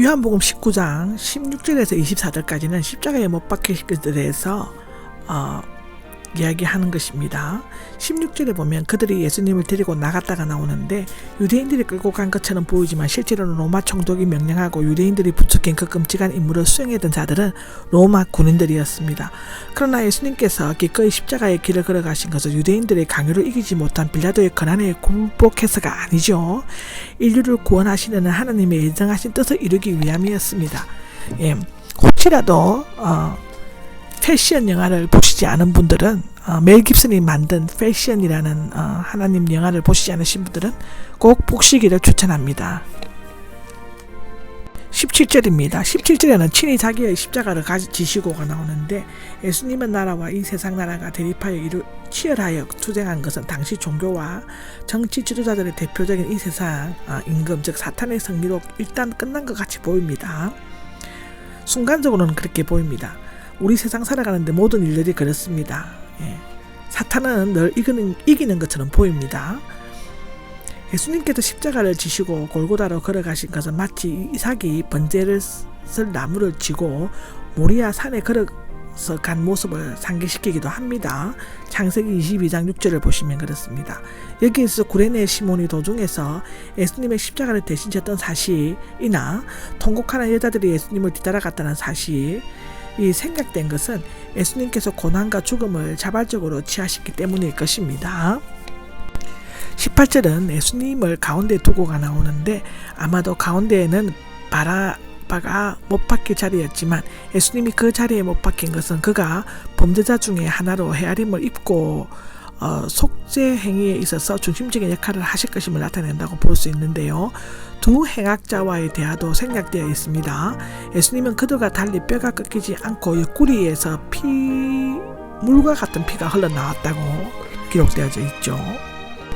요한복음 19장 16절에서 24절까지는 십자가에 못 박히신 대해서 어, 이야기하는 것입니다. 16절에 보면 그들이 예수님을 데리고 나갔다가 나오는데 유대인들이 끌고 간 것처럼 보이지만 실제로는 로마 총독이 명령하고 유대인들이 부추긴 그 끔찍한 임무를 수행했던 자들은 로마 군인들이었습니다. 그러나 예수님께서 기꺼이 십자가의 길을 걸어가신 것은 유대인들의 강요를 이기지 못한 빌라도의 권한에 굴복해서가 아니죠. 인류를 구원하시는 하나님의 예정하신 뜻을 이루기 위함이었습니다. 예, 혹시라도 어, 패션 영화를 보시지 않은 분들은 어, 멜 깁슨이 만든 패션이라는 어, 하나님 영화를 보시지 않으신 분들은 꼭 보시기를 추천합니다. 17절입니다. 17절에는 친히 자기의 십자가를 가지 지시고가 나오는데 예수님의 나라와 이 세상 나라가 대립하여 이루 치열하여 투쟁한 것은 당시 종교와 정치 지도자들의 대표적인 이 세상 아, 임금 즉 사탄의 승리로 일단 끝난 것 같이 보입니다. 순간적으로는 그렇게 보입니다. 우리 세상 살아가는데 모든 일들이 그렇습니다. 예. 사탄은 늘 이기는, 이기는 것처럼 보입니다. 예수님께서 십자가를 지시고 골고다로 걸어가신 것은 마치 이삭이 번제를 쓸 나무를 쥐고 모리아 산에 걸어서 간 모습을 상기시키기도 합니다. 창세기 22장 6절을 보시면 그렇습니다. 여기에서 구레네 시몬이 도중에서 예수님의 십자가를 대신 졌던 사실이나 통곡하는 여자들이 예수님을 뒤따라갔다는 사실 이 생각된 것은 예수님께서 고난과 죽음을 자발적으로 취하셨기 때문일 것입니다. 18절은 예수님을 가운데 두고가 나오는데 아마도 가운데에는 바라 바가 못 박힐 자리였지만 예수님이 그 자리에 못 박힌 것은 그가 범죄자 중에 하나로 헤아림을 입고 어, 속죄 행위에 있어서 중심적인 역할을 하실 것임을 나타낸다고 볼 수 있는데요. 두 행악자와의 대화도 생략되어 있습니다. 예수님은 그들과 달리 뼈가 꺾이지 않고 옆구리에서 피 물과 같은 피가 흘러나왔다고 기록되어져 있죠.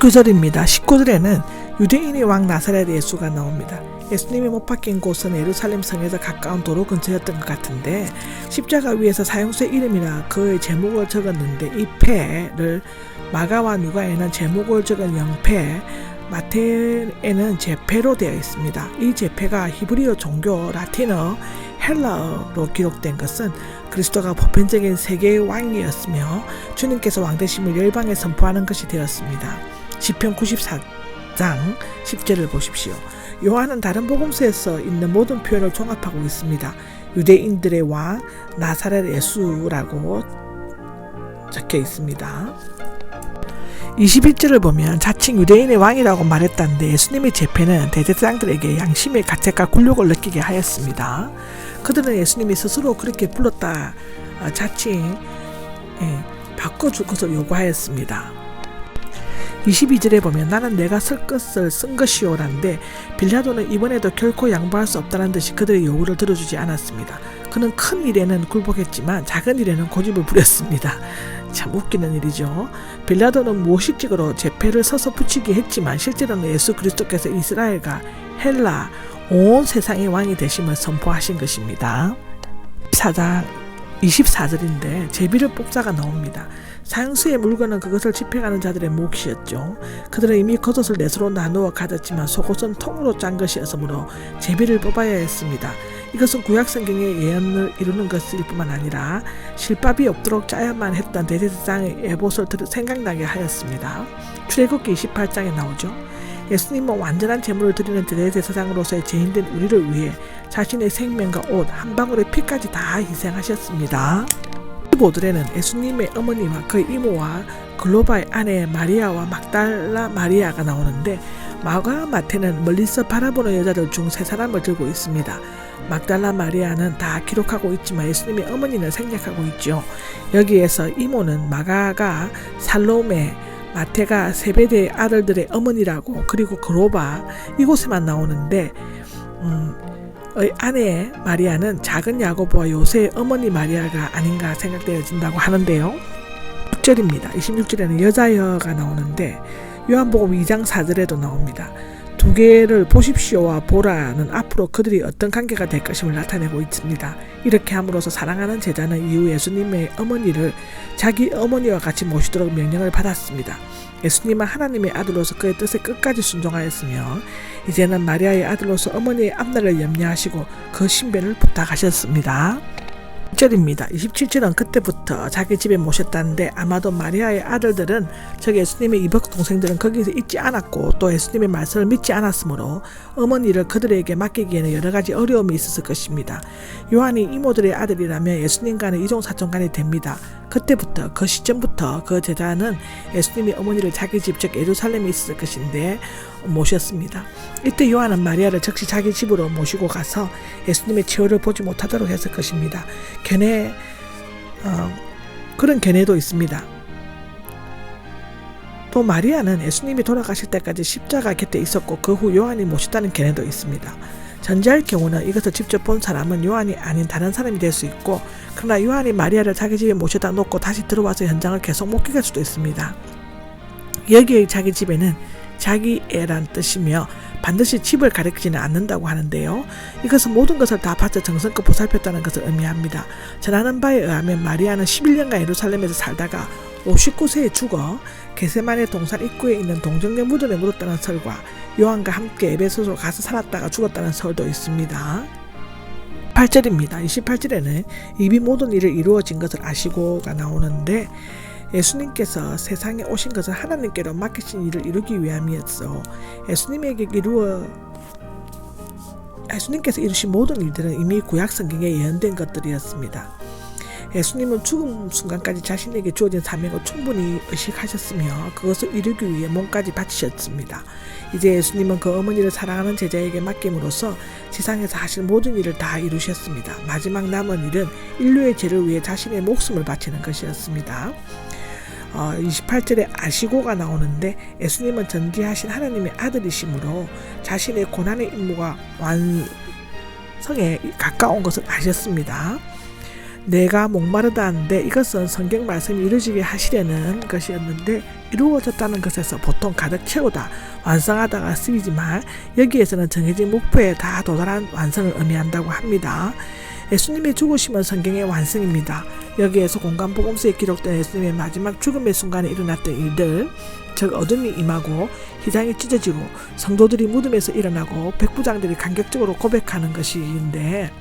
9절입니다. 19절에는 유대인의 왕 나사렛 예수가 나옵니다. 예수님이 못 박힌 곳은 예루살렘 성에서 가까운 도로 근처였던 것 같은데 십자가 위에서 사형수의 이름이나 그의 제목을 적었는데 이 패를 마가와 누가에는 제목을 적은 영패, 마태에는 제패로 되어 있습니다. 이 제패가 히브리어 종교 라틴어 헬라어로 기록된 것은 그리스도가 보편적인 세계의 왕이었으며 주님께서 왕되심을 열방에 선포하는 것이 되었습니다. 시편 94 장 10절을 보십시오. 요한은 다른 복음서에서 있는 모든 표현을 종합하고 있습니다. 유대인들의 왕 나사렛 예수라고 적혀 있습니다. 21절을 보면 자칭 유대인의 왕이라고 말했다는데 예수님의 제패는 대제사장들에게 양심의 가책과 굴욕을 느끼게 하였습니다. 그들은 예수님이 스스로 그렇게 불렀다 어, 자칭 예, 바꿔줄 것을 요구하였습니다. 22절에 보면 나는 내가 쓸 것을 쓴 것이오란데 빌라도는 이번에도 결코 양보할 수 없다는 듯이 그들의 요구를 들어주지 않았습니다. 그는 큰 일에는 굴복했지만 작은 일에는 고집을 부렸습니다. 참 웃기는 일이죠. 빌라도는 무의식적으로 제패를 서서 붙이게 했지만 실제로는 예수 그리스도께서 이스라엘과 헬라 온 세상의 왕이 되심을 선포하신 것입니다. 4장 24절인데 제비를 뽑자가 나옵니다. 상수의 물건은 그것을 집행하는 자들의 몫이었죠. 그들은 이미 겉옷을 넷으로 나누어 가졌지만 속옷은 통으로 짠 것이었으므로 제비를 뽑아야 했습니다. 이것은 구약 성경의 예언을 이루는 것일 뿐만 아니라 실밥이 없도록 짜야만 했던 대제사장의 에봇을 생각나게 하였습니다. 출애굽기 28장에 나오죠. 예수님은 완전한 제물을 드리는 대제사장으로서의 죄인된 우리를 위해 자신의 생명과 옷, 한 방울의 피까지 다 희생하셨습니다. 15절에는 예수님의 어머니와 그의 이모와 글로바의 아내 마리아와 막달라 마리아가 나오는데 마가 마태는 멀리서 바라보는 여자들 중 세 사람을 들고 있습니다. 막달라 마리아는 다 기록하고 있지만 예수님의 어머니는 생략하고 있죠. 여기에서 이모는 마가가 살로메, 마태가 세베대의 아들들의 어머니라고 그리고 그로바 이곳에만 나오는데 음, 의 아내 마리아는 작은 야고보와 요새의 어머니 마리아가 아닌가 생각되어진다고 하는데요. 6절입니다. 26절에는 여자여가 나오는데 요한복음 2장 4절에도 나옵니다. 두두 개를 보십시오와 보라는 앞으로 그들이 어떤 관계가 될 것임을 나타내고 있습니다. 이렇게 함으로써 사랑하는 제자는 이후 예수님의 어머니를 자기 어머니와 같이 모시도록 명령을 받았습니다. 예수님은 하나님의 아들로서 그의 뜻에 끝까지 순종하였으며 이제는 마리아의 아들로서 어머니의 앞날을 염려하시고 그 신변을 부탁하셨습니다. 27절입니다. 27절은 그때부터 자기 집에 모셨다는데 아마도 마리아의 아들들은 저기 예수님의 이복 동생들은 거기서 있지 않았고 또 예수님의 말씀을 믿지 않았으므로 어머니를 그들에게 맡기기에는 여러 가지 어려움이 있었을 것입니다. 요한이 이모들의 아들이라면 예수님과는 이종사촌간이 됩니다. 그때부터 그 시점부터 그 제자는 예수님이 어머니를 자기 집 즉 예루살렘에 있었을 것인데 모셨습니다. 이때 요한은 마리아를 즉시 자기 집으로 모시고 가서 예수님의 치유를 보지 못하도록 했을 것입니다. 견해 어, 그런 견해도 있습니다. 또 마리아는 예수님이 돌아가실 때까지 십자가 곁에 있었고 그 후 요한이 모셨다는 견해도 있습니다. 전자의 경우는 이것을 직접 본 사람은 요한이 아닌 다른 사람이 될 수 있고 그러나 요한이 마리아를 자기 집에 모셔다 놓고 다시 들어와서 현장을 계속 목격할 수도 있습니다. 여기에 자기 집에는 자기 애란 뜻이며 반드시 집을 가리키지는 않는다고 하는데요. 이것은 모든 것을 다 바쳐 정성껏 보살폈다는 것을 의미합니다. 전하는 바에 의하면 마리아는 11년간 예루살렘에서 살다가 59세에 죽어 게세만의 동산 입구에 있는 동정녀 무덤에 묻었다는 설과 요한과 함께 에베소로 가서 살았다가 죽었다는 설도 있습니다. 8절입니다. 28절에는 이미 모든 일을 이루어진 것을 아시고가 나오는데 예수님께서 세상에 오신 것은 하나님께로 맡기신 일을 이루기 위함이었어. 예수님에게 이루어 예수님께서 이루신 모든 일들은 이미 구약 성경에 예언된 것들이었습니다. 예수님은 죽음 순간까지 자신에게 주어진 사명을 충분히 의식하셨으며 그것을 이루기 위해 몸까지 바치셨습니다. 이제 예수님은 그 어머니를 사랑하는 제자에게 맡김으로써 지상에서 하실 모든 일을 다 이루셨습니다. 마지막 남은 일은 인류의 죄를 위해 자신의 목숨을 바치는 것이었습니다. 어, 28절에 아시고가 나오는데 예수님은 전지하신 하나님의 아들이시므로 자신의 고난의 임무가 완성에 가까운 것을 아셨습니다. 내가 목마르다 하는데 이것은 성경 말씀이 이루어지게 하시려는 것이었는데 이루어졌다는 것에서 보통 가득 채우다 완성하다가 쓰이지만 여기에서는 정해진 목표에 다 도달한 완성을 의미한다고 합니다. 예수님의 죽으심은 성경의 완성입니다. 여기에서 공간복음서에 기록된 예수님의 마지막 죽음의 순간에 일어났던 일들, 즉 어둠이 임하고 희장이 찢어지고 성도들이 무덤에서 일어나고 백부장들이 간격적으로 고백하는 것인데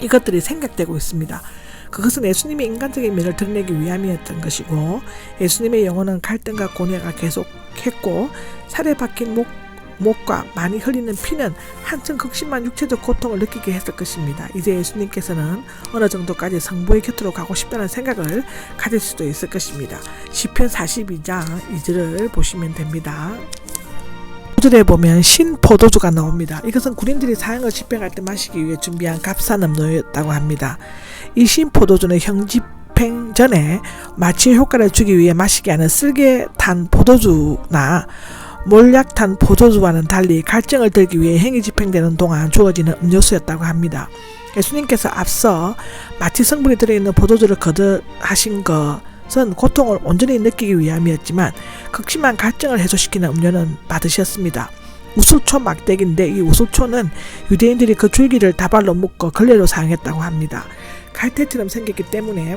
이것들이 생각되고 있습니다. 그것은 예수님의 인간적인 면을 드러내기 위함이었던 것이고 예수님의 영혼은 갈등과 고뇌가 계속했고 살에 박힌 목 목과 많이 흘리는 피는 한층 극심한 육체적 고통을 느끼게 했을 것입니다. 이제 예수님께서는 어느 정도까지 성부의 곁으로 가고 싶다는 생각을 가질 수도 있을 것입니다. 시편 42장 2절을 보시면 됩니다. 5절에 보면 신 포도주가 나옵니다. 이것은 구린들이 사형을 집행할 때 마시기 위해 준비한 값싼 음료였다고 합니다. 이 신 포도주는 형집행 전에 마취 효과를 주기 위해 마시게 하는 쓸개 탄 포도주나 몰약탄 포도주와는 달리 갈증을 들기 위해 행위 집행되는 동안 주어지는 음료수였다고 합니다. 예수님께서 앞서 마치 성분이 들어있는 포도주를 거듭하신 것은 고통을 온전히 느끼기 위함이었지만 극심한 갈증을 해소시키는 음료는 받으셨습니다. 우수초 막대기인데 이 우수초는 유대인들이 그 줄기를 다발로 묶어 걸레로 사용했다고 합니다. 갈대처럼 생겼기 때문에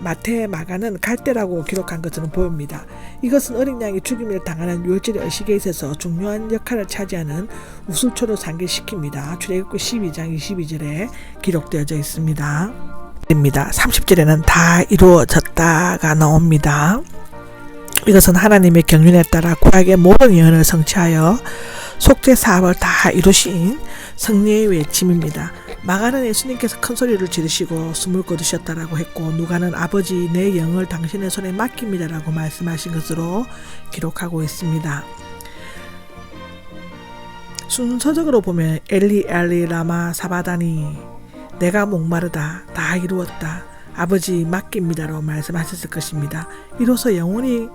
마태 마가는 갈대라고 기록한 것으로 보입니다. 이것은 어린 양이 죽임을 당하는 유월절의 의식에 있어서 중요한 역할을 차지하는 우술초로 상기시킵니다. 출애굽기 12장 22절에 기록되어져 있습니다. 입니다. 30절에는 다 이루어졌다가 나옵니다. 이것은 하나님의 경륜에 따라 구약의 모든 예언을 성취하여 속죄 사업을 다 이루신 승리의 외침입니다. 마가는 예수님께서 큰 소리를 지르시고 숨을 거두셨다라고 했고 누가는 아버지 내 영을 당신의 손에 맡깁니다라고 말씀하신 것으로 기록하고 있습니다. 순서적으로 보면 엘리 엘리 라마 사바다니 내가 목마르다 다 이루었다 아버지 맡깁니다라고 말씀하셨을 것입니다. 이로써 영혼이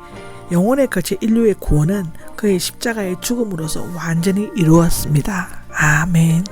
영혼에 거친 인류의 구원은 그의 십자가의 죽음으로서 완전히 이루었습니다. 아멘.